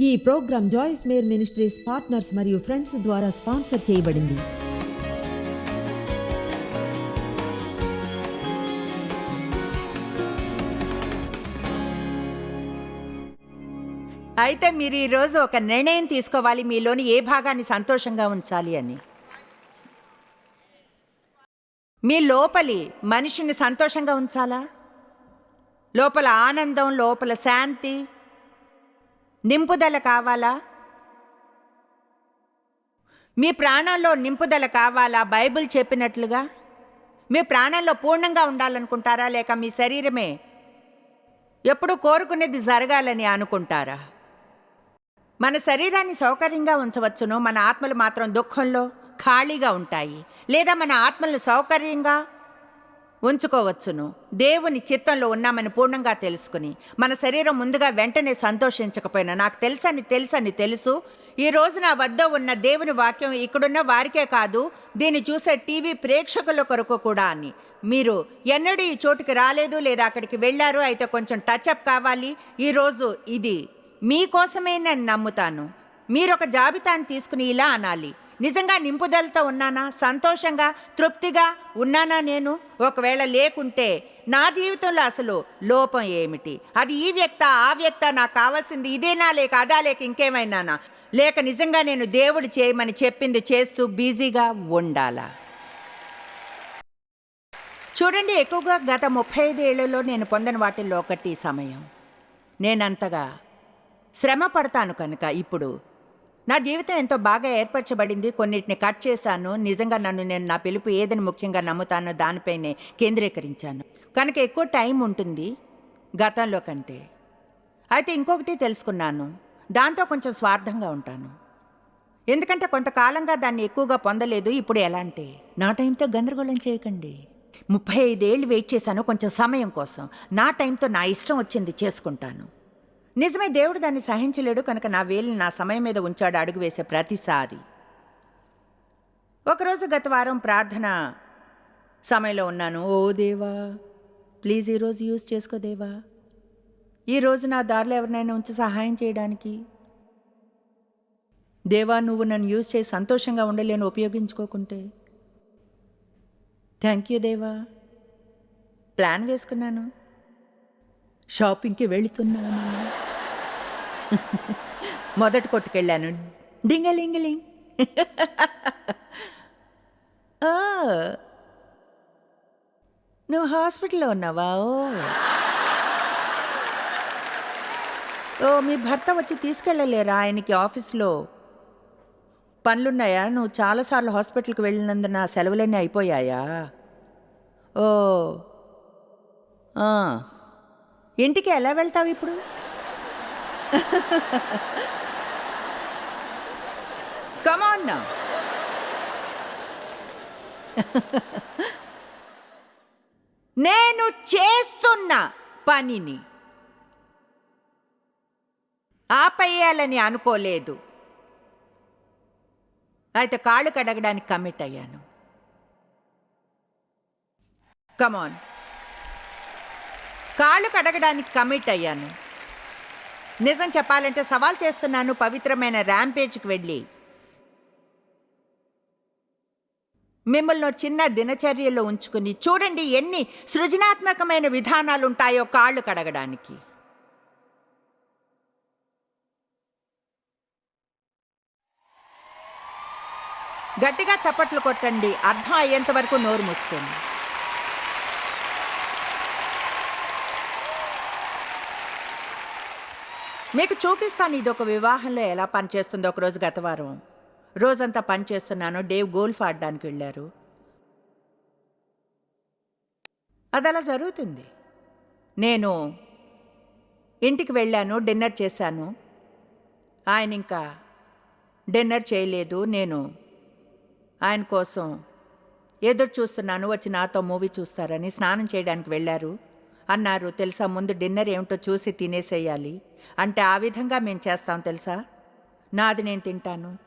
ఈ programme Joyce Meyer ministries partners మరియు friends ద్వారా స్పాన్సర్ చేయబడింది. అయితే మీరు ఈరోజు ఒక నిర్ణయం తీసుకోవాలి మీలోని ఏ భాగాన్ని సంతోషంగా ఉంచాలి అని. మీ లోపలి మనిషిని సంతోషంగా ఉంచాలా? లోపల ఆనందం లోపల శాంతి నింపుదల కావాలా? మీ ప్రాణంలో నింపుదల కావాలా? బైబిల్ చెప్పినట్లుగా? మీ ప్రాణంలో పూర్ణంగా ఉండాలనుకుంటారా? లేక మీ శరీరమే ఎప్పుడు కోరుకునేది జరగాలని అనుకుంటారా? మన శరీరాన్ని సౌకర్యంగా ఉంచవచ్చును. మన ఆత్మలు మాత్రం దుఃఖంలో ఖాళీగా ఉంటాయి. లేదా మన ఆత్మలను సౌకర్యంగా ఉంచుకోవచ్చును. దేవుని చిత్తంలో ఉన్నామని పూర్ణంగా తెలుసుకుని మన శరీరం ముందుగా వెంటనే సంతోషించకపోయినా నాకు తెలుసని తెలుసని తెలుసు. ఈ రోజు నా వద్ద ఉన్న దేవుని వాక్యం ఇక్కడున్న వారికే కాదు దీన్ని చూసే టీవీ ప్రేక్షకుల కొరకు కూడా అని. మీరు ఎన్నడూ ఈ చోటుకి రాలేదు లేదా అక్కడికి వెళ్ళారు అయితే కొంచెం టచ్అప్ కావాలి. ఈరోజు ఇది. మీకోసమే నేను నమ్ముతాను. మీరు ఒక జాబితాను తీసుకుని ఇలా అనాలి. నిజంగా నింపుదలతో ఉన్నానా? సంతోషంగా తృప్తిగా ఉన్నానా నేను? ఒకవేళ లేకుంటే నా జీవితంలో అసలు లోపం ఏమిటి? అది ఈ వ్యక్త ఆ వ్యక్త నాకు కావాల్సింది ఇదేనా లేక అదా లేక ఇంకేమైనానా? లేక నిజంగా నేను దేవుడు చేయమని చెప్పింది చేస్తూ బిజీగా ఉండాలా? చూడండి ఎక్కువగా గత ముప్పై ఐదేళ్ళలో నేను పొందిన వాటిల్లో ఒకటి సమయం. నేనంతగా శ్రమ పడతాను కనుక ఇప్పుడు. నా జీవితం ఎంతో బాగా ఏర్పరచబడింది. కొన్నిటిని కట్ చేశాను. నిజంగా నన్ను నేను నా పిలుపు ఏదని ముఖ్యంగా నమ్ముతానో దానిపైనే కేంద్రీకరించాను. కనుక ఎక్కువ టైం ఉంటుంది గతంలో కంటే. అయితే ఇంకొకటి తెలుసుకున్నాను. దాంతో కొంచెం స్వార్థంగా ఉంటాను. ఎందుకంటే కొంతకాలంగా దాన్ని ఎక్కువగా పొందలేదు. ఇప్పుడు ఎలా అంటే నా టైంతో గందరగోళం చేయకండి. ముప్పై ఐదేళ్ళు వెయిట్ చేశాను. కొంచెం సమయం కోసం. నా టైంతో నా ఇష్టం వచ్చింది చేసుకుంటాను. నిజమే దేవుడు దాన్ని సహించలేడు కనుక నా వేలిని నా సమయం మీద ఉంచాడు అడుగు వేసే ప్రతిసారి. ఒకరోజు గత వారం ప్రార్థన సమయంలో ఉన్నాను. ఓ దేవా ప్లీజ్ ఈరోజు యూజ్ చేసుకో దేవా. ఈరోజు నా దారిలో ఎవరినైనా ఉంచి సహాయం చేయడానికి. దేవా నువ్వు నన్ను యూజ్ చేసి సంతోషంగా ఉండలేను ఉపయోగించుకోకుంటే. థ్యాంక్ యూ దేవా. ప్లాన్ వేసుకున్నాను. షాపింగ్కి వెళుతున్నాను మొదటి కొట్టుకెళ్ళాను. డింగలింగలింగ్. నువ్వు హాస్పిటల్లో ఉన్నావా? ఓ. ఓ మీ భర్త వచ్చి తీసుకెళ్ళలేరా ఆయనకి ఆఫీస్లో? పనులున్నాయా? నువ్వు చాలాసార్లు హాస్పిటల్కి వెళ్ళినందున సెలవులన్నీ అయిపోయాయా? ఓ. ఇంటికి ఎలా వెళ్తావు ఇప్పుడు? కమాన్ నా నేను చేస్తున్న పనిని ఆపేయాలని అనుకోలేదు. అయితే కాళ్ళు కడగడానికి కమిట్ అయ్యాను. కమాన్ కాళ్ళు కడగడానికి కమిట్ అయ్యాను. నిజం చెప్పాలంటే సవాల్ చేస్తున్నాను పవిత్రమైన ర్యాంపేజ్కి వెళ్ళి. మిమ్మల్ని చిన్న దినచర్యలో ఉంచుకుని చూడండి ఎన్ని సృజనాత్మకమైన విధానాలు ఉంటాయో కాళ్ళు కడగడానికి. గట్టిగా చప్పట్లు కొట్టండి అర్థం అయ్యేంత వరకు నోరు మూసుకోండి. మీకు చూపిస్తాను ఇది ఒక వివాహంలో ఎలా పనిచేస్తుందో ఒకరోజు గత వారం రోజంతా పనిచేస్తున్నాను డేవ్ గోల్ఫ్ ఆడడానికి వెళ్ళారు. అది అలా జరుగుతుంది. నేను ఇంటికి వెళ్ళాను డిన్నర్ చేశాను. ఆయన ఇంకా డిన్నర్ చేయలేదు నేను ఆయన కోసం ఎదురు చూస్తున్నాను వచ్చి నాతో మూవీ చూస్తారని స్నానం చేయడానికి వెళ్ళారు. అన్నారు తెలుసా ముందు డిన్నర్ ఏమిటో చూసి తినేసేయాలి. అంటే ఆ విధంగా మేము చేస్తాం తెలుసా? నాది నేను తింటాను.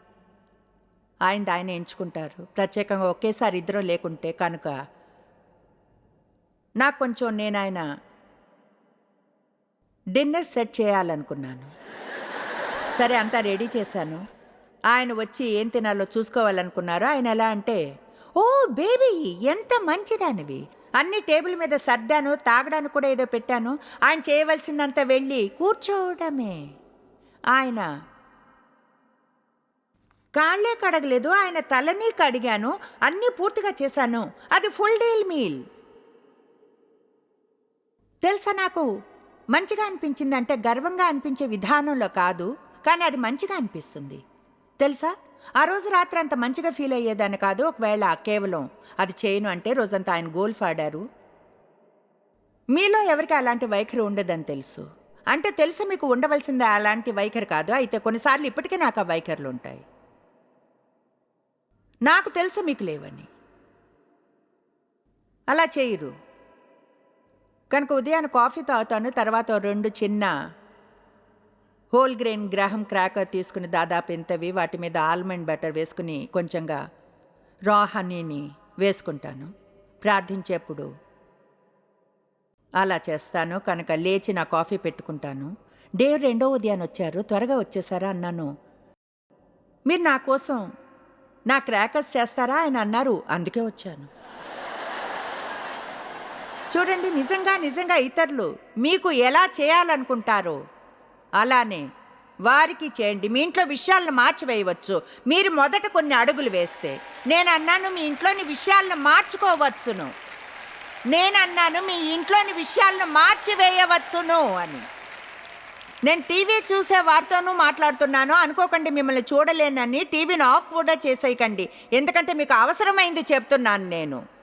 ఆయన ఆయన ఎంచుకుంటారు. ప్రత్యేకంగా ఒకేసారి ఇద్దరం లేకుంటే కనుక నాకు కొంచెం నేను ఆయన డిన్నర్ సెట్ చేయాలనుకున్నాను. సరే అంతా రెడీ చేశాను. ఆయన వచ్చి ఏం తినాలో చూసుకోవాలనుకున్నారు ఆయన ఎలా అంటే ఓ బేబీ ఎంత మంచిదానివి. అన్ని టేబుల్ మీద సర్దాను తాగడానికి కూడా ఏదో పెట్టాను. ఆయన చేయవలసిందంతా వెళ్ళి కూర్చోవడమే. ఆయన కాళ్ళే కడగలేదు ఆయన తలని కడిగాను అన్నీ పూర్తిగా చేశాను. అది ఫుల్ డేల్ మీల్. తెలుసా నాకు? మంచిగా అనిపించిందంటే గర్వంగా అనిపించే విధానంలో కాదు కానీ అది మంచిగా అనిపిస్తుంది. తెలుసా? ఆ రోజు రాత్రి అంత మంచిగా ఫీల్ అయ్యేదాన్ని కాదు ఒకవేళ కేవలం అది చేయను అంటే రోజంతా ఆయన గోల్ఫ్ ఆడారు మీలో ఎవరికి అలాంటి వైఖరి ఉండదని తెలుసు. అంటే తెలుసు మీకు ఉండవలసింది అలాంటి వైఖరి కాదు అయితే కొన్నిసార్లు ఇప్పటికీ నాకు ఆ వైఖరులు ఉంటాయి. నాకు తెలుసు మీకు లేవని. అలా చేయరు. కనుక ఉదయాన్ని కాఫీ తాగుతాను తర్వాత రెండు చిన్న హోల్ గ్రెయిన్ గ్రాహం క్రాకర్ తీసుకుని దాదాపు ఇంతవి వాటి మీద ఆల్మండ్ బటర్ వేసుకుని కొంచెంగా రా హనీని వేసుకుంటాను. ప్రార్థించేప్పుడు అలా చేస్తాను. కనుక లేచి నా కాఫీ పెట్టుకుంటాను. డేవ్ రెండో ఉదయాన్ని వచ్చారు. త్వరగా వచ్చేసారా? అన్నాను. మీరు నా కోసం నా క్రాకర్స్ చేస్తారా? ఆయన అన్నారు. అందుకే వచ్చాను. చూడండి నిజంగా నిజంగా ఇతరులు మీకు ఎలా చేయాలనుకుంటారో అలానే వారికి చేయండి. మీ ఇంట్లో విషయాలను మార్చివేయవచ్చు. మీరు మొదట కొన్ని అడుగులు వేస్తే నేను అన్నాను మీ ఇంట్లోని విషయాలను మార్చుకోవచ్చును. నేను అన్నాను మీ ఇంట్లోని విషయాలను మార్చివేయవచ్చును అని. నేను టీవీ చూసే వారితోనూ మాట్లాడుతున్నాను. అనుకోకండి మిమ్మల్ని చూడలేనని టీవీని ఆఫ్ కూడా చేసేయకండి. ఎందుకంటే మీకు అవసరమైంది చెప్తున్నాను నేను.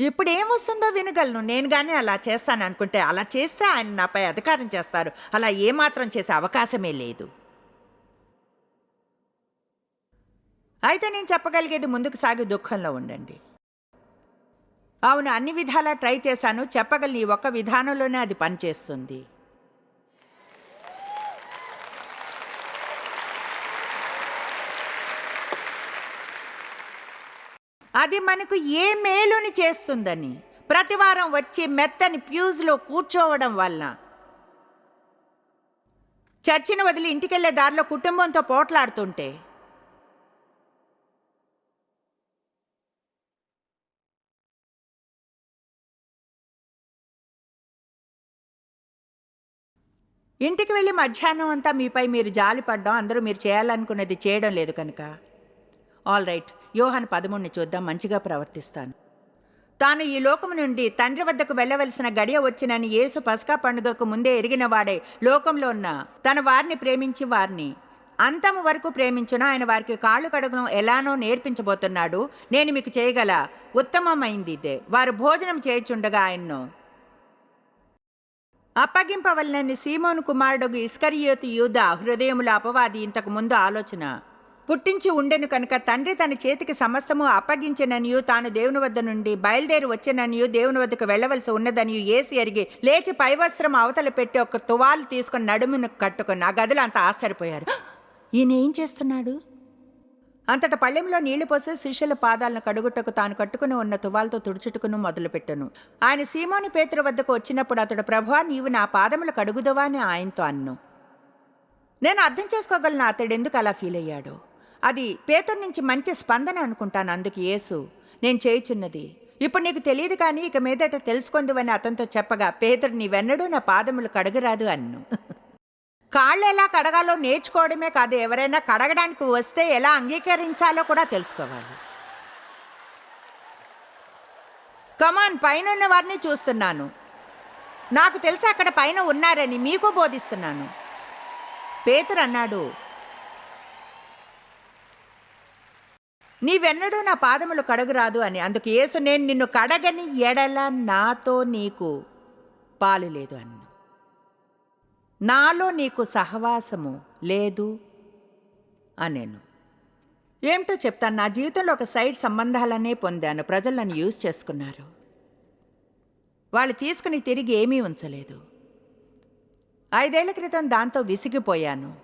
ఇప్పుడు ఏమొస్తుందో వినగలను. నేను కానీ అలా చేస్తాను అనుకుంటే అలా చేస్తే ఆయన నాపై అధికారం చేస్తారు. అలా ఏమాత్రం చేసే అవకాశమే లేదు. అయితే నేను చెప్పగలిగేది ముందుకు సాగి దుఃఖంలో ఉండండి. అవును అన్ని విధాలా ట్రై చేశాను. చెప్పగలను ఈ ఒక్క విధానంలోనే అది పనిచేస్తుంది. అది మనకు ఏ మేలుని చేస్తుందని. ప్రతివారం వచ్చి మెత్తని ప్యూజ్లో కూర్చోవడం వల్ల. చర్చిని వదిలి ఇంటికెళ్ళే దారిలో కుటుంబంతో పోట్లాడుతుంటే. ఇంటికి వెళ్ళి మధ్యాహ్నం అంతా మీపై మీరు జాలిపడ్డం అందరూ మీరు చేయాలనుకున్నది చేయడం లేదు కనుక. All right. యోహన్ పదమూడుని చూద్దాం మంచిగా ప్రవర్తిస్తాను. తాను ఈ లోకము నుండి తండ్రి వద్దకు వెళ్ళవలసిన గడియ వచ్చినని యేసు పస్కా పండుగకు ముందే ఎరిగిన వాడే లోకంలో ఉన్న తన వారిని ప్రేమించి వారిని అంతము వరకు ప్రేమించున ఆయన వారికి కాళ్ళు కడగడం ఎలానో నేర్పించబోతున్నాడు. నేను మీకు చేయగల ఉత్తమమైంది ఇదే. వారు భోజనం చేయుచుండగా ఆయన్ను అప్పగింపవలనని సీమోను కుమారుడు ఇస్కరియోతి యూద హృదయముల అపవాది ఇంతకు ముందు ఆలోచన పుట్టించి ఉండెను కనుక తండ్రి తన చేతికి సమస్తము అప్పగించిననియు తాను దేవుని వద్ద నుండి బయలుదేరి వచ్చిననియు దేవుని వద్దకు వెళ్ళవలసి ఉన్నదనియు ఏసి ఎరిగి లేచి పైవస్త్రం అవతల పెట్టి ఒక తువాలు తీసుకుని నడుమును కట్టుకుని ఆ గదిలో అంత ఆశ్చర్యపోయారు. ఈయన ఏం చేస్తున్నాడు? అంతట పళ్ళెంలో నీళ్ళు పోసి శిష్యుల పాదాలను కడుగుటకు తాను కట్టుకుని ఉన్న తువాలతో తుడుచుటకును మొదలుపెట్టెను. ఆయన సీమోని పేతురు వద్దకు వచ్చినప్పుడు అతడు ప్రభువా నీవు నా పాదములు కడుగుదవా? అని ఆయనతో అన్ను. నేను అర్థం చేసుకోగలను అతడు ఎందుకు అలా ఫీల్ అయ్యాడో అది పేతుడి నుంచి మంచి స్పందన అనుకుంటాను అందుకు యేసు. నేను చేయుచున్నది. ఇప్పుడు నీకు తెలియదు కానీ ఇక మీదట తెలుసుకుందువని అతనితో చెప్పగా పేతురు నీవెన్నడూ నా పాదములు కడగరాదు అన్ను. కాళ్ళు ఎలా కడగాలో నేర్చుకోవడమే కాదు ఎవరైనా కడగడానికి వస్తే ఎలా అంగీకరించాలో కూడా తెలుసుకోవాలి. కమాన్ పైన ఉన్న వారిని చూస్తున్నాను. నాకు తెలిసి అక్కడ పైన ఉన్నారని మీకు బోధిస్తున్నాను. పేతురు అన్నాడు నీవెన్నడూ నా పాదములు కడగరాదు అని. అందుకు యేసు నేను నిన్ను కడగని ఎడల నాతో నీకు పాలు లేదు అన్న. నాలో నీకు సహవాసము లేదు అనేను. ఏమిటో చెప్తాను. నా జీవితంలో ఒక సైడ్ సంబంధాలనే పొందాను. ప్రజలు నన్ను యూజ్ చేసుకున్నారు. వాళ్ళు తీసుకుని తిరిగి ఏమీ ఉంచలేదు. ఐదేళ్ళ క్రితం దాంతో విసిగిపోయాను.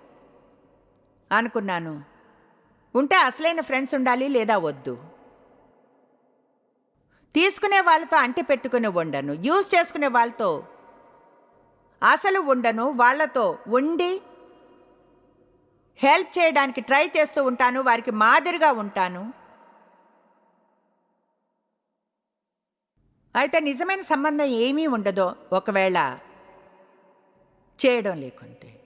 అనుకున్నాను ఉంటే అసలైన ఫ్రెండ్స్ ఉండాలి లేదా వద్దు. తీసుకునే వాళ్ళతో అంటి పెట్టుకుని ఉండను. యూజ్ చేసుకునే వాళ్ళతో అసలు ఉండను. వాళ్ళతో ఉండి హెల్ప్ చేయడానికి ట్రై చేస్తూ ఉంటాను. వారికి మాదిరిగా ఉంటాను. అయితే నిజమైన సంబంధం ఏమీ ఉండదో ఒకవేళ చేయడం లేకుంటే.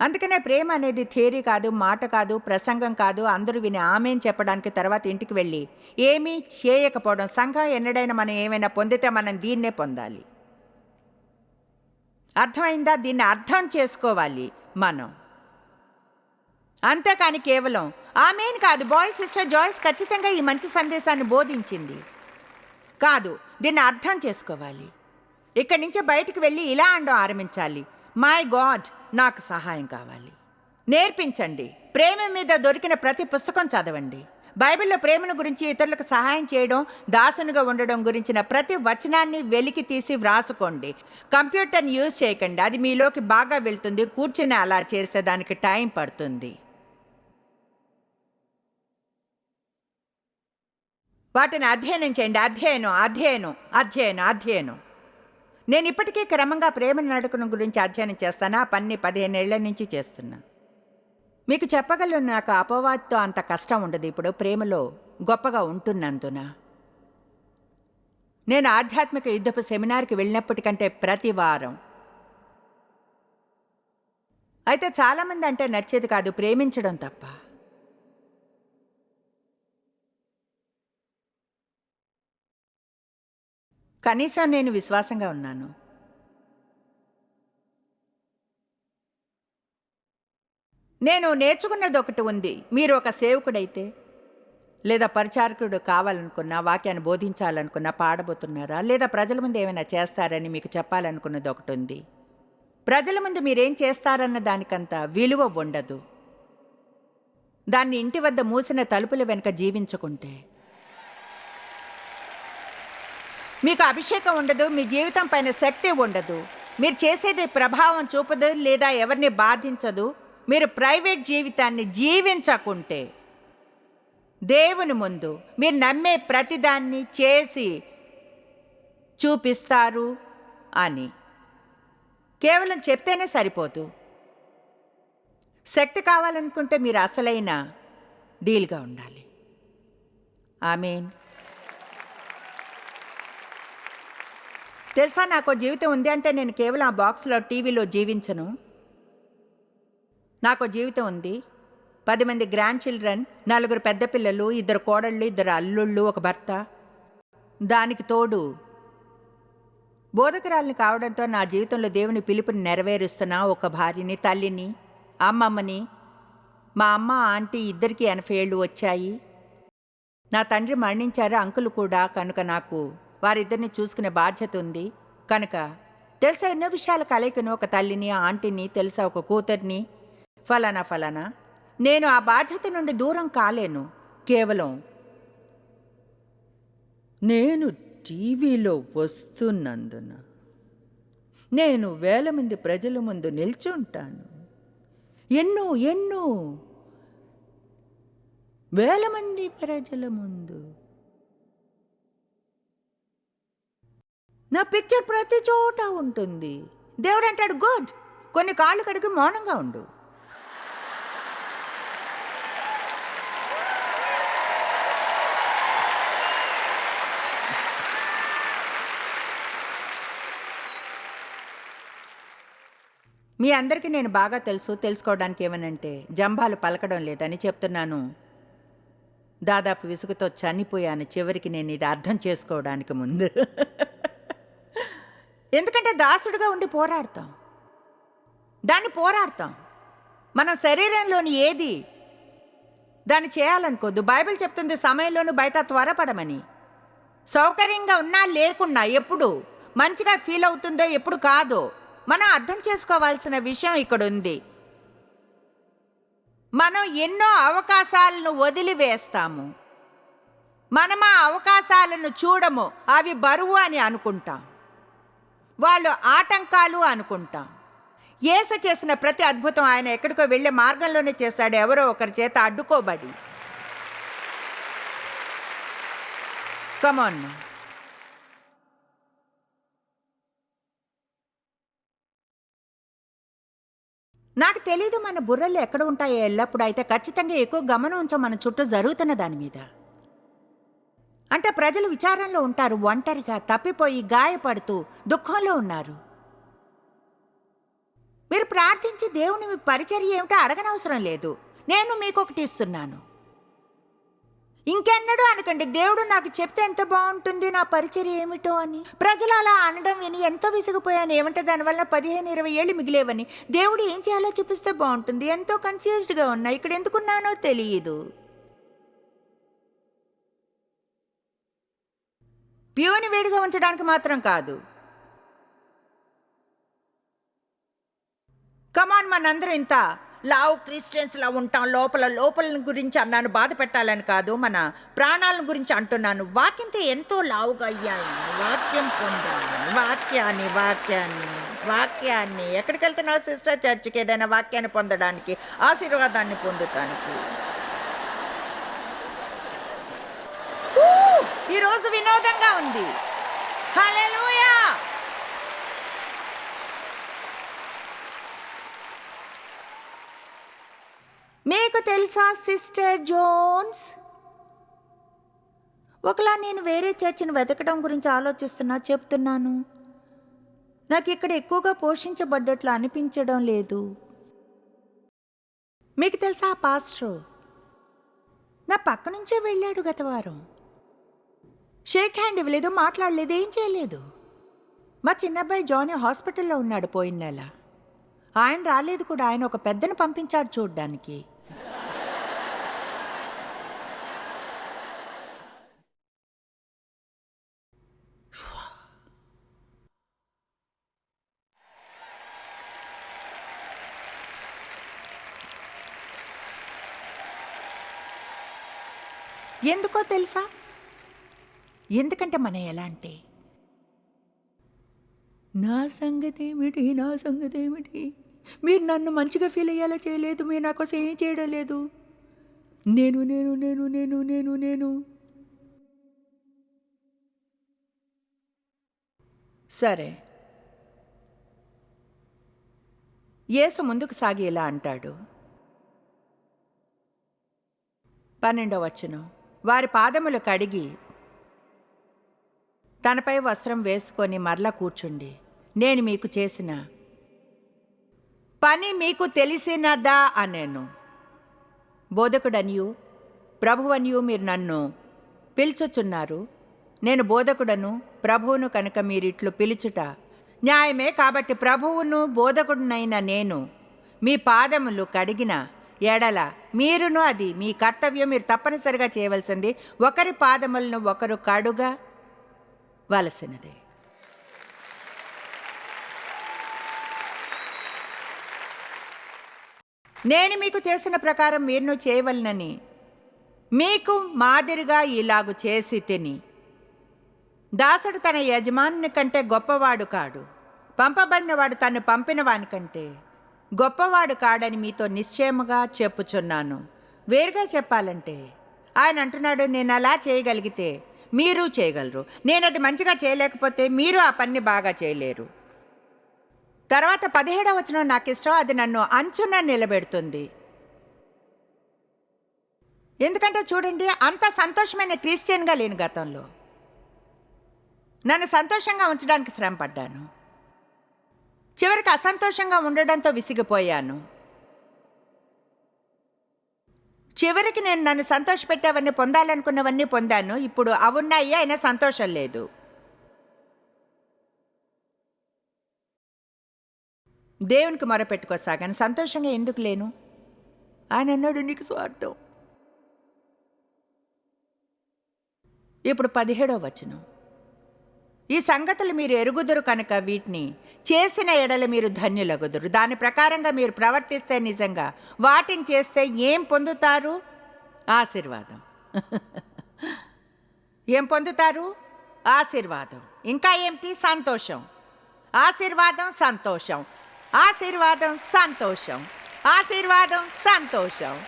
అందుకనే ప్రేమ అనేది థియరీ కాదు మాట కాదు ప్రసంగం కాదు. అందరూ విని ఆమెను చెప్పడానికి తర్వాత ఇంటికి వెళ్ళి ఏమీ చేయకపోవడం సంఘం ఎన్నడైనా మనం ఏమైనా పొందితే మనం దీన్నే పొందాలి. అర్థమైందా? దీన్ని అర్థం చేసుకోవాలి మనం. అంతేకాని కేవలం ఆమెన్ కాదు బాయ్ సిస్టర్ జాయిస్ ఖచ్చితంగా ఈ మంచి సందేశాన్ని బోధించింది. కాదు దీన్ని అర్థం చేసుకోవాలి. ఇక్కడి నుంచే బయటికి వెళ్ళి ఇలా అండం ఆరంభించాలి. మై గాడ్ నాకు సహాయం కావాలి. నేర్పించండి. ప్రేమ మీద దొరికిన ప్రతి పుస్తకం చదవండి. బైబిల్లో ప్రేమను గురించి ఇతరులకు సహాయం చేయడం దాసునిగా ఉండడం గురించిన ప్రతి వచనాన్ని వెలికి తీసి వ్రాసుకోండి. కంప్యూటర్ని యూజ్ చేయకండి. అది మీలోకి బాగా వెళ్తుంది. కూర్చుని అలా చేస్తే దానికి టైం పడుతుంది. వాటిని అధ్యయనం చేయండి. అధ్యయనం అధ్యయనం అధ్యయనం అధ్యయనం. నేను ఇప్పటికీ క్రమంగా ప్రేమ నడకను గురించి అధ్యయనం చేస్తాను. ఆ పని పదిహేనేళ్ళ నుంచి చేస్తున్నా. మీకు చెప్పగలను నాకు అపవాదితో అంత కష్టం ఉండదు. ఇప్పుడు ప్రేమలో గొప్పగా ఉంటున్నందున. నేను ఆధ్యాత్మిక యుద్ధపు సెమినార్కి వెళ్ళినప్పటికంటే ప్రతి వారం. అయితే చాలామంది అంటే నచ్చేది కాదు ప్రేమించడం తప్ప. కనీసం నేను విశ్వాసంగా ఉన్నాను. నేను నేర్చుకున్నది ఒకటి ఉంది. మీరు ఒక సేవకుడైతే లేదా పరిచారకుడు కావాలనుకున్నా వాక్యాన్ని బోధించాలనుకున్నా పాడబోతున్నారా లేదా ప్రజల ముందు ఏమైనా చేస్తారని మీకు చెప్పాలనుకున్నది ఒకటి ఉంది. ప్రజల ముందు మీరేం చేస్తారన్న దానికంత విలువ ఉండదు. దాన్ని ఇంటి వద్ద మూసిన తలుపుల వెనుక జీవించుకుంటే మీకు అభిషేకం ఉండదు మీ జీవితం పైన శక్తి ఉండదు. మీరు చేసేది ప్రభావం చూపదు లేదా ఎవరిని బాధించదు. మీరు ప్రైవేట్ జీవితాన్ని జీవించకుంటే దేవుని ముందు మీరు నమ్మే ప్రతిదాన్ని చేసి చూపిస్తారు అని. కేవలం చెప్తేనే సరిపోదు. శక్తి కావాలనుకుంటే మీరు అసలైన డీల్గా ఉండాలి. ఐ మీన్ తెలుసా నాకు జీవితం ఉంది అంటే నేను కేవలం ఆ బాక్స్లో టీవీలో జీవించను. నాకు జీవితం ఉంది. పది మంది గ్రాండ్ చిల్డ్రన్ నలుగురు పెద్ద పిల్లలు ఇద్దరు కోడళ్ళు ఇద్దరు అల్లుళ్ళు ఒక భర్త. దానికి తోడు బోధకురాలిని కావడంతో నా జీవితంలో దేవుని పిలుపుని నెరవేరుస్తున్న ఒక భార్యని తల్లిని అమ్మమ్మని మా అమ్మ ఆంటీ ఇద్దరికి ఎనభై ఏళ్ళు వచ్చాయి. నా తండ్రి మరణించారు అంకులు కూడా కనుక నాకు వారిద్దరిని చూసుకునే బాధ్యత ఉంది. కనుక తెలుసా ఎన్నో విషయాల కలయికను ఒక తల్లిని ఆంటీని తెలుసా ఒక కూతుర్ని? ఫలానా ఫలానా? నేను ఆ బాధ్యత నుండి దూరం కాలేను. కేవలం నేను టీవీలో వస్తున్నందున. నేను వేల మంది ప్రజల ముందు నిల్చుంటాను. ఎన్నో ఎన్నో వేల మంది ప్రజల ముందు నా పిక్చర్ ప్రతి చోట ఉంటుంది. దేవుడు అంటాడు గుడ్ కొన్ని కాళ్ళు కడిగి మౌనంగా ఉండు. మీ అందరికీ నేను బాగా తెలుసు తెలుసుకోవడానికి ఏమనంటే జంబాలు పలకడం లేదని చెప్తున్నాను. దాదాపు విసుగుతో చనిపోయాను చివరికి నేను ఇది అర్థం చేసుకోవడానికి ముందు. ఎందుకంటే దాసుడుగా ఉండి పోరాడతాం. దాన్ని పోరాడతాం. మన శరీరంలోని ఏది దాన్ని చేయాలనుకోద్దు. బైబిల్ చెప్తుంది సమయంలోనూ బయట త్వరపడమని. సౌకర్యంగా ఉన్నా లేకున్నా ఎప్పుడు మంచిగా ఫీల్ అవుతుందో ఎప్పుడు కాదో మనం అర్థం చేసుకోవాల్సిన విషయం ఇక్కడ ఉంది మనం ఎన్నో అవకాశాలను వదిలివేస్తాము. మనం ఆ అవకాశాలను చూడము అవి బరువు అని అనుకుంటాం. వాళ్ళు ఆటంకాలు అనుకుంటాం. ఏస చేసిన ప్రతి అద్భుతం ఆయన ఎక్కడికో వెళ్ళే మార్గంలోనే చేశాడు. ఎవరో ఒకరి చేత అడ్డుకోబడి. కమాన్ నాకు తెలీదు మన బుర్రలు ఎక్కడ ఉంటాయో ఎల్లప్పుడూ. అయితే ఖచ్చితంగా ఎక్కువ గమనం ఉంచాం. మన చుట్టూ జరుగుతున్న దాని మీద. అంటే ప్రజలు విచారంలో ఉంటారు ఒంటరిగా తప్పిపోయి గాయపడుతూ దుఃఖంలో ఉన్నారు. మీరు ప్రార్థించి దేవుని మీ పరిచర్య ఏమిటో అడగనవసరం లేదు. నేను మీకు ఒకటి ఇస్తున్నాను. ఇంకెన్నడూ అనకండి దేవుడు నాకు చెప్తే ఎంత బాగుంటుంది నా పరిచర్య ఏమిటో అని. ప్రజలు అలా అనడం విని ఎంతో విసిగిపోయాను. ఏమంటే దానివల్ల పదిహేను ఇరవై ఏళ్ళు మిగిలేవని. దేవుడు ఏం చేయాలో చూపిస్తే బాగుంటుంది. ఎంతో కన్ఫ్యూజ్డ్గా ఉన్నా. ఇక్కడ ఎందుకున్నానో తెలియదు. ప్యూని వేడిగా ఉంచడానికి మాత్రం కాదు. కమాన్ మనందరం ఇంత లావ్ క్రిస్టియన్స్ లా ఉంటాం లోపల లోపల గురించి అన్నాను బాధ పెట్టాలని కాదు మన ప్రాణాల గురించి అంటున్నాను. వాక్యంతో ఎంతో లావుగా అయ్యాను వాక్యం పొందాను వాక్యాన్ని వాక్యాన్ని వాక్యాన్ని. ఎక్కడికి వెళ్తున్నావు సిస్టర్ చర్చికి? ఏదైనా వాక్యాన్ని పొందడానికి ఆశీర్వాదాన్ని పొందుతానికి. ఈరోజు వినోదంగా ఉంది. హల్లెలూయా! మీకు తెలుసా సిస్టర్ జోన్స్? ఒకలా నేను వేరే చర్చిని వెతకడం గురించి ఆలోచిస్తున్నా చెప్తున్నాను. నాకు ఇక్కడ ఎక్కువగా పోషించబడ్డట్లు అనిపించడం లేదు. మీకు తెలుసా పాస్టర్? నా పక్క నుంచే వెళ్ళాడు గత వారం షేక్ హ్యాండ్ ఇవ్వలేదు మాట్లాడలేదు ఏం చేయలేదు? మా చిన్నబ్బాయి జానీ హాస్పిటల్లో ఉన్నాడు పోయిన నెల. ఆయన రాలేదు కూడా ఆయన ఒక పెద్దను పంపించాడు చూడ్డానికి ఎందుకో తెలుసా? ఎందుకంటే మనం ఎలా అంటే నా సంగతి ఏమిటి నా సంగతి ఏమిటి మీరు నన్ను మంచిగా ఫీల్ అయ్యేలా చేయలేదు మీరు నా కోసం ఏం చేయడం లేదు? నేను నేను నేను నేను నేను నేను. సరే. యేసు ముందుకు సాగి ఇలా అంటాడు. పన్నెండవ వచనం. వారి పాదములు కడిగి తనపై వస్త్రం వేసుకొని మరలా కూర్చుండి నేను మీకు చేసిన పని మీకు తెలిసినదా అనేను. బోధకుడనియు ప్రభువనియు మీరు నన్ను పిలుచుచున్నారు. నేను బోధకుడను ప్రభువును కనుక మీరిట్లు పిలుచుట న్యాయమే కాబట్టి ప్రభువును బోధకుడునైన నేను మీ పాదములు కడిగిన ఎడల మీరును అది మీ కర్తవ్యం. మీరు తప్పనిసరిగా చేయవలసింది ఒకరి పాదములను ఒకరు కడుగా వలసినదే. నేను మీకు చేసిన ప్రకారం మీరును చేయవలనని మీకు మాదిరిగా ఇలాగు చేసి తిని. దాసుడు తన యజమానుని కంటే గొప్పవాడు కాడు. పంపబడినవాడు తను పంపిన వానికంటే గొప్పవాడు కాడని మీతో నిశ్చయముగా చెప్పుచున్నాను. వేరుగా చెప్పాలంటే ఆయన అంటున్నాడు నేను అలా చేయగలిగితే మీరు చేయగలరు. నేను అది మంచిగా చేయలేకపోతే మీరు ఆ పని బాగా చేయలేరు. తర్వాత పదిహేడవ వచ్చిన నాకు ఇష్టం అది నన్ను అంచున నిలబెడుతుంది. ఎందుకంటే చూడండి అంత సంతోషమైన క్రిస్టియన్గా లేను గతంలో. నన్ను సంతోషంగా ఉంచడానికి శ్రమ పడ్డాను చివరికి అసంతోషంగా ఉండడంతో విసిగిపోయాను. చివరికి నేను నన్ను సంతోషపెట్టేవన్నీ పొందాలనుకున్నవన్నీ పొందాను. ఇప్పుడు అవున్నాయి అయినా సంతోషం లేదు. దేవునికి మొరపెట్టుకోసాగాను సంతోషంగా ఎందుకు లేను? ఆయన అన్నాడు నీకు స్వార్థం. ఇప్పుడు పదిహేడో వచనం. ఈ సంగతులు మీరు ఎరుగుదురు కనుక వీటిని. చేసిన ఎడల మీరు ధన్యులగుదురు. దాని ప్రకారంగా మీరు ప్రవర్తిస్తే నిజంగా. వాటిని చేస్తే ఏం పొందుతారు? ఆశీర్వాదం. ఏం పొందుతారు? ఆశీర్వాదం. ఇంకా ఏమిటి? సంతోషం. ఆశీర్వాదం సంతోషం. ఆశీర్వాదం సంతోషం. ఆశీర్వాదం సంతోషం.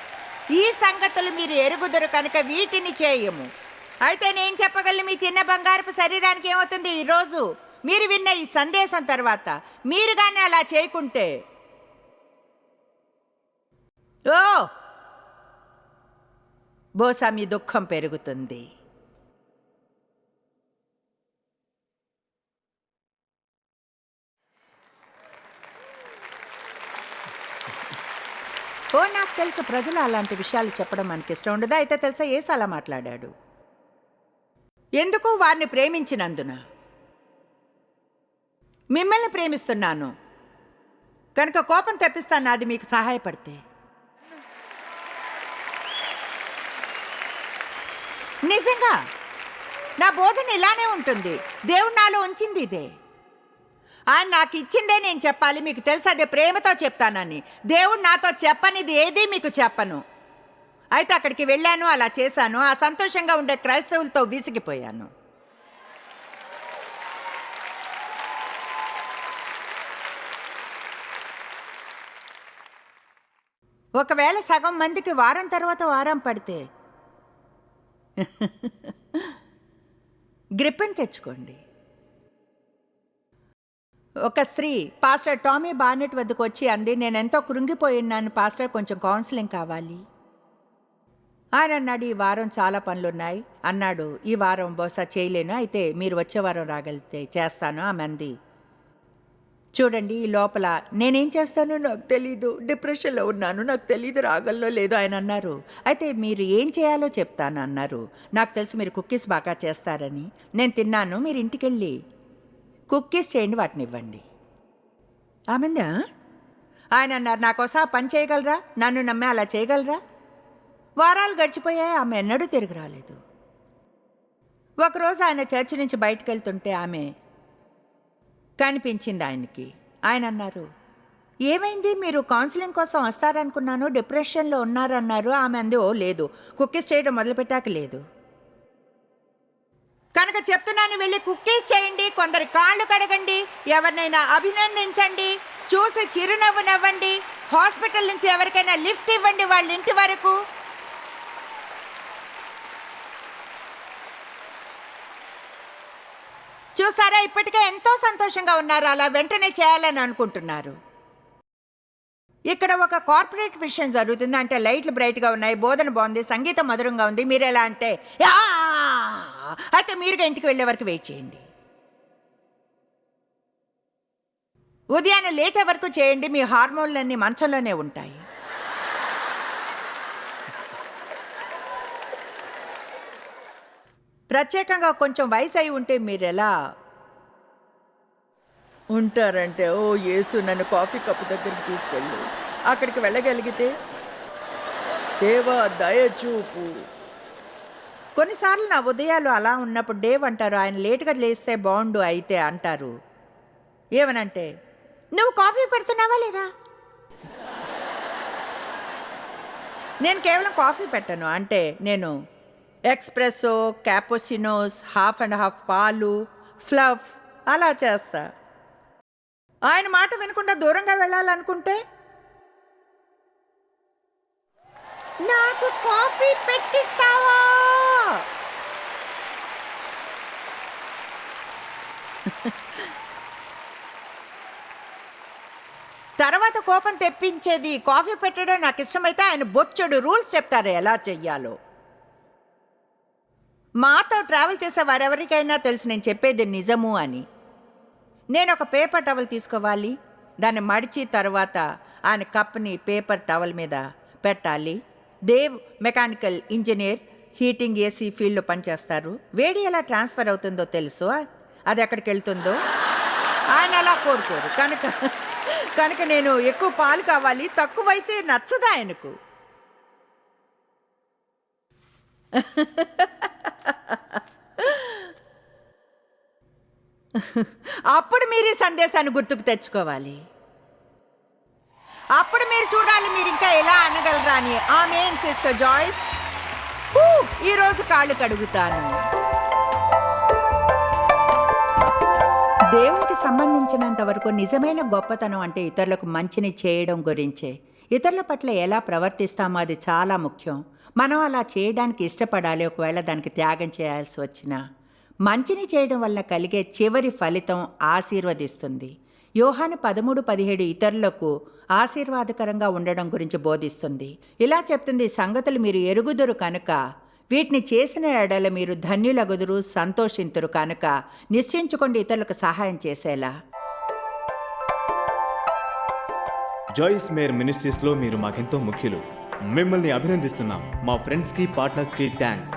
ఈ సంగతులు మీరు ఎరుగుదురు కనుక వీటిని చేయము. అయితే నేను చెప్పగలను మీ చిన్న బంగారపు శరీరానికి ఏమవుతుంది? ఈరోజు మీరు విన్న ఈ సందేశం తర్వాత మీరు కానీ అలా చేయకుంటే. ఓ! బోసా మీ దుఃఖం పెరుగుతుంది. ఓ నాకు తెలుసు ప్రజలు అలాంటి విషయాలు చెప్పడం మనకి ఇష్టం ఉండదు. అయితే తెలుసా ఏసు అలా మాట్లాడాడు. ఎందుకు వారిని ప్రేమించినందున? మిమ్మల్ని ప్రేమిస్తున్నాను. కనుక కోపం తెప్పిస్తాను అది మీకు సహాయపడితే. నిజంగా? నా బోధన ఇలానే ఉంటుంది. దేవుడు నాలో ఉంచింది ఇదే. ఆ నాకు ఇచ్చిందే నేను చెప్పాలి. మీకు తెలుసు అదే ప్రేమతో చెప్తానని. దేవుడు నాతో చెప్పనిది ఏది మీకు చెప్పను. అయితే అక్కడికి వెళ్ళాను అలా చేశాను. ఆ సంతోషంగా ఉండే క్రైస్తవులతో విసిగిపోయాను. ఒకవేళ సగం మందికి వారం తర్వాత వారం పడితే గ్రిప్పని తెచ్చుకోండి. ఒక స్త్రీ పాస్టర్ టామీ బార్నెట్ వద్దకు వచ్చి అంది నేను ఎంతో కృంగిపోయి ఉన్నాను పాస్టర్ కొంచెం కౌన్సిలింగ్ కావాలి. ఆయన అన్నాడు ఈ వారం చాలా పనులున్నాయి. అన్నాడు ఈ వారం బహుశా చేయలేను అయితే మీరు వచ్చే వారం రాగలిగితే చేస్తాను ఆమె అంది. చూడండి ఈ లోపల నేనేం చేస్తానో నాకు తెలీదు డిప్రెషన్లో ఉన్నాను నాకు తెలీదు రాగల్లో లేదో ఆయన అన్నారు. అయితే మీరు ఏం చేయాలో చెప్తాను అన్నారు. నాకు తెలుసు మీరు కుక్కీస్ బాగా చేస్తారని నేను తిన్నాను మీరు ఇంటికెళ్ళి కుక్కీస్ చేయండి వాటిని ఇవ్వండి. ఆమెందా? ఆయన అన్నారు నాకోసం ఆ పని చేయగలరా? నన్ను నమ్మే అలా చేయగలరా? వారాలు గడిచిపోయాయి ఆమె ఎన్నడూ తిరిగి రాలేదు. ఒకరోజు ఆయన చర్చి నుంచి బయటకు వెళ్తుంటే ఆమె కనిపించింది ఆయనకి. ఆయన అన్నారు ఏమైంది? మీరు కౌన్సిలింగ్ కోసం వస్తారనుకున్నాను డిప్రెషన్లో ఉన్నారన్నారు. ఆమె అంది ఓ లేదు. కుక్కీస్ చేయడం మొదలుపెట్టాక లేదు. కనుక చెప్తున్నాను వెళ్ళి కుక్కీస్ చేయండి కొందరి కాళ్ళు కడగండి ఎవరినైనా అభినందించండి చూసి చిరునవ్వు నవ్వండి హాస్పిటల్ నుంచి ఎవరికైనా లిఫ్ట్ ఇవ్వండి వాళ్ళ ఇంటి వరకు. చూసారా ఇప్పటికే ఎంతో సంతోషంగా ఉన్నారు. అలా వెంటనే చేయాలని అనుకుంటున్నారు. ఇక్కడ ఒక కార్పొరేట్ విషయం జరుగుతుంది. అంటే లైట్లు బ్రైట్గా ఉన్నాయి బోధన బాగుంది సంగీతం మధురంగా ఉంది. మీరు ఎలా అంటే "యా!" అయితే మీరుగా ఇంటికి వెళ్ళే వరకు వెయిట్ చేయండి. ఉదయాన్నే లేచే వరకు చేయండి. మీ హార్మోన్లన్నీ మంచంలోనే ఉంటాయి. ప్రత్యేకంగా కొంచెం వయసు అయి ఉంటే మీరెలా ఉంటారంటే ఓ యేసు నన్ను కాఫీ కప్పు దగ్గరికి తీసుకెళ్ళు. అక్కడికి వెళ్ళగలిగితే దేవా దయచూపు కొన్నిసార్లు నా ఉదయాలు అలా ఉన్నప్పుడు డేవ్ అంటారు ఆయన లేటుగా లేస్తే బాగుండు అయితే అంటారు. ఏమనంటే నువ్వు కాఫీ పెడుతున్నావా లేదా? నేను కేవలం కాఫీ పెట్టను. అంటే నేను espresso cappuccinos half and half పాలు ఫ్లఫ్ అలా చేస్తా. ఆయన మాట వినకుండా దూరంగా వెళ్ళాలనుకుంటే? నాకు కాఫీ పెట్టిస్తావా? తర్వాత కోపం తెప్పించేది కాఫీ పెట్టడం నాకు ఇష్టమైతే ఆయన బొచ్చడు రూల్స్ చెప్తారు ఎలా చెయ్యాలో. మాతో ట్రావెల్ చేసే వారెవరికైనా తెలుసు నేను చెప్పేది నిజము అని. నేను ఒక పేపర్ టవల్ తీసుకోవాలి దాన్ని మడిచి తర్వాత ఆయన కప్ని పేపర్ టవల్ మీద పెట్టాలి. Dev mechanical engineer heating AC ఫీల్డ్లో పనిచేస్తారు. వేడి ఎలా ట్రాన్స్ఫర్ అవుతుందో తెలుసు? అది ఎక్కడికి వెళ్తుందో? ఆయన అలా కోరుకోరు. కనుక కనుక నేను ఎక్కువ పాలు కావాలి తక్కువైతే నచ్చదా ఆయనకు? అప్పుడు మీరు ఈ సందేశాన్ని గుర్తుకు తెచ్చుకోవాలి. అప్పుడు మీరు చూడాలి మీరు ఇంకా ఎలా అనగలరా అని. ఆమె సిస్టర్ జాయిస్. ఈరోజు కాళ్ళు కడుగుతాను. దేవునికి సంబంధించినంత వరకు నిజమైన గొప్పతనం అంటే ఇతరులకు మంచిని చేయడం గురించే. ఇతరుల పట్ల ఎలా ప్రవర్తిస్తామో అది చాలా ముఖ్యం. మనం అలా చేయడానికి ఇష్టపడాలి ఒకవేళ దానికి త్యాగం చేయాల్సి వచ్చినా. మంచిని చేయడం వల్ల కలిగే చివరి ఫలితం ఆశీర్వదిస్తుంది. యోహాను పదమూడు పదిహేడు ఇతరులకు ఆశీర్వాదకరంగా ఉండడం గురించి బోధిస్తుంది. ఇలా చెప్తుంది సంగతులు మీరు ఎరుగుదురు కనుక వీటిని చేసిన ఎడల మీరు ధన్యులగుదురు సంతోషింతురు కనుక నిశ్చయించుకోండి ఇతరులకు సహాయం చేసేలా. జాయిస్ మేర్ మినిస్ట్రీస్లో మీరు మాకెంతో ముఖ్యులు. మిమ్మల్ని అభినందిస్తున్నాం. మా ఫ్రెండ్స్కి పార్ట్నర్స్కి థ్యాంక్స్